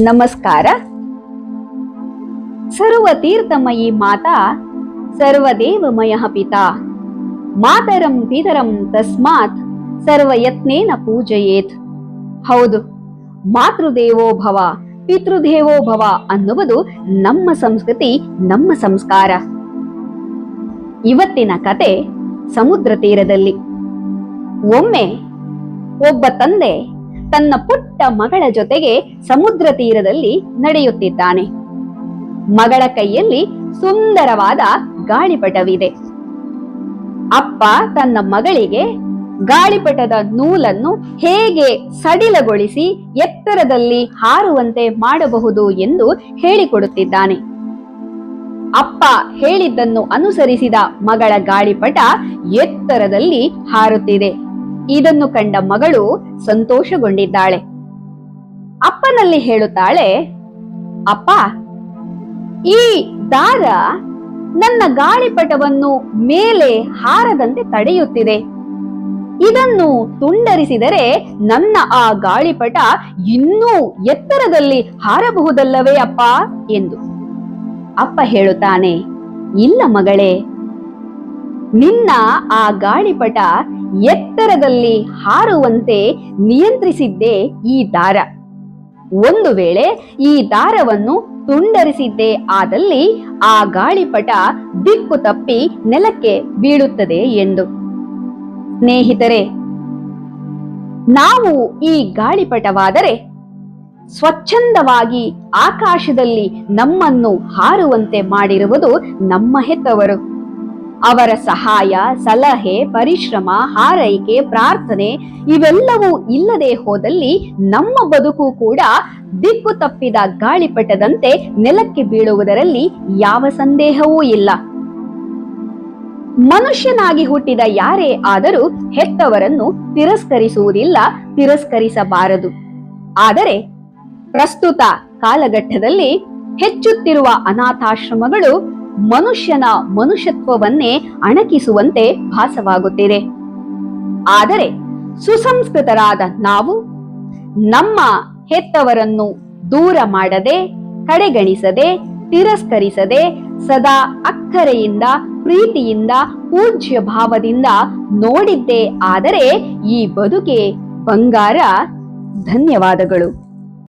ನಮಸ್ಕಾರ. ಸರ್ವತೀರ್ಥಮಯಿ ಮಾತಾ, ಸರ್ವದೇವಮಯ ಪಿತಾ. ಮಾತರಂ ಪಿತರಂ ತಸ್ಮಾತ್, ಸರ್ವಯತ್ನೇನ ಪೂಜಯೇತ್. ಹೌದು, ಮಾತೃದೇವೋ ಭವ, ಪಿತೃದೇವೋ ಭವ ಅನ್ನುವುದು ನಮ್ಮ ಸಂಸ್ಕೃತಿ, ನಮ್ಮ ಸಂಸ್ಕಾರ. ಇವತ್ತಿನ ಕತೆ ಸಮುದ್ರ ತೀರದಲ್ಲಿ. ಒಮ್ಮೆ ಒಬ್ಬ ತಂದೆ ತನ್ನ ಪುಟ್ಟ ಮಗಳ ಜೊತೆಗೆ ಸಮುದ್ರ ತೀರದಲ್ಲಿ ನಡೆಯುತ್ತಿದ್ದಾನೆ. ಮಗಳ ಕೈಯಲ್ಲಿ ಸುಂದರವಾದ ಗಾಳಿಪಟವಿದೆ. ಅಪ್ಪ ತನ್ನ ಮಗಳಿಗೆ ಗಾಳಿಪಟದ ನೂಲನ್ನು ಹೇಗೆ ಸಡಿಲಗೊಳಿಸಿ ಎತ್ತರದಲ್ಲಿ ಹಾರುವಂತೆ ಮಾಡಬಹುದು ಎಂದು ಹೇಳಿಕೊಡುತ್ತಿದ್ದಾನೆ. ಅಪ್ಪ ಹೇಳಿದ್ದನ್ನು ಅನುಸರಿಸಿದ ಮಗಳ ಗಾಳಿಪಟ ಎತ್ತರದಲ್ಲಿ ಹಾರುತ್ತಿದೆ. ಇದನ್ನು ಕಂಡ ಮಗಳು ಸಂತೋಷಗೊಂಡಿದ್ದಾಳೆ. ಅಪ್ಪನಲ್ಲಿ ಹೇಳುತ್ತಾಳೆ, ಅಪ್ಪ, ಈ ದಾರ ನನ್ನ ಗಾಳಿಪಟವನ್ನು ಮೇಲೆ ಹಾರದಂತೆ ತಡೆಯುತ್ತಿದೆ. ಇದನ್ನು ತುಂಡರಿಸಿದರೆ ನನ್ನ ಆ ಗಾಳಿಪಟ ಇನ್ನೂ ಎತ್ತರದಲ್ಲಿ ಹಾರಬಹುದಲ್ಲವೇ ಅಪ್ಪ? ಎಂದು. ಅಪ್ಪ ಹೇಳುತ್ತಾನೆ, ಇಲ್ಲ ಮಗಳೇ, ನಿನ್ನ ಆ ಗಾಳಿಪಟ ಎತ್ತರದಲ್ಲಿ ಹಾರುವಂತೆ ನಿಯಂತ್ರಿಸಿದ್ದೇ ಈ ದಾರ. ಒಂದು ವೇಳೆ ಈ ದಾರವನ್ನು ತುಂಡರಿಸಿದ್ದೇ ಆದಲ್ಲಿ ಆ ಗಾಳಿಪಟ ದಿಕ್ಕು ತಪ್ಪಿ ನೆಲಕ್ಕೆ ಬೀಳುತ್ತದೆ ಎಂದು. ಸ್ನೇಹಿತರೆ, ನಾವು ಈ ಗಾಳಿಪಟವಾದರೆ ಸ್ವಚ್ಛಂದವಾಗಿ ಆಕಾಶದಲ್ಲಿ ನಮ್ಮನ್ನು ಹಾರುವಂತೆ ಮಾಡಿರುವುದು ನಮ್ಮ ಹೆತ್ತವರು. ಅವರ ಸಹಾಯ, ಸಲಹೆ, ಪರಿಶ್ರಮ, ಹಾರೈಕೆ, ಪ್ರಾರ್ಥನೆ ಇವೆಲ್ಲವೂ ಇಲ್ಲದೆ ಹೋದಲ್ಲಿ ನಮ್ಮ ಬದುಕು ಕೂಡ ದಿಕ್ಕು ತಪ್ಪಿದ ಗಾಳಿಪಟದಂತೆ ನೆಲಕ್ಕೆ ಬೀಳುವುದರಲ್ಲಿ ಯಾವ ಸಂದೇಹವೂ ಇಲ್ಲ. ಮನುಷ್ಯನಾಗಿ ಹುಟ್ಟಿದ ಯಾರೇ ಆದರೂ ಹೆತ್ತವರನ್ನು ತಿರಸ್ಕರಿಸುವುದಿಲ್ಲ, ತಿರಸ್ಕರಿಸಬಾರದು. ಆದರೆ ಪ್ರಸ್ತುತ ಕಾಲಘಟ್ಟದಲ್ಲಿ ಹೆಚ್ಚುತ್ತಿರುವ ಅನಾಥಾಶ್ರಮಗಳು ಮನುಷ್ಯನ ಮನುಷ್ಯತ್ವವನ್ನೇ ಅಣಕಿಸುವಂತೆ ಭಾಸವಾಗುತ್ತಿದೆ. ಆದರೆ ಸುಸಂಸ್ಕೃತರಾದ ನಾವು ನಮ್ಮ ಹೆತ್ತವರನ್ನು ದೂರ ಮಾಡದೆ, ಕಡೆಗಣಿಸದೆ, ತಿರಸ್ಕರಿಸದೆ, ಸದಾ ಅಕ್ಕರೆಯಿಂದ, ಪ್ರೀತಿಯಿಂದ ಪೂಜ್ಯ ಭಾವದಿಂದ ನೋಡಿದ್ದೇ ಆದರೆ ಈ ಬದುಕೆ ಬಂಗಾರ ಧನ್ಯವಾದಗಳು.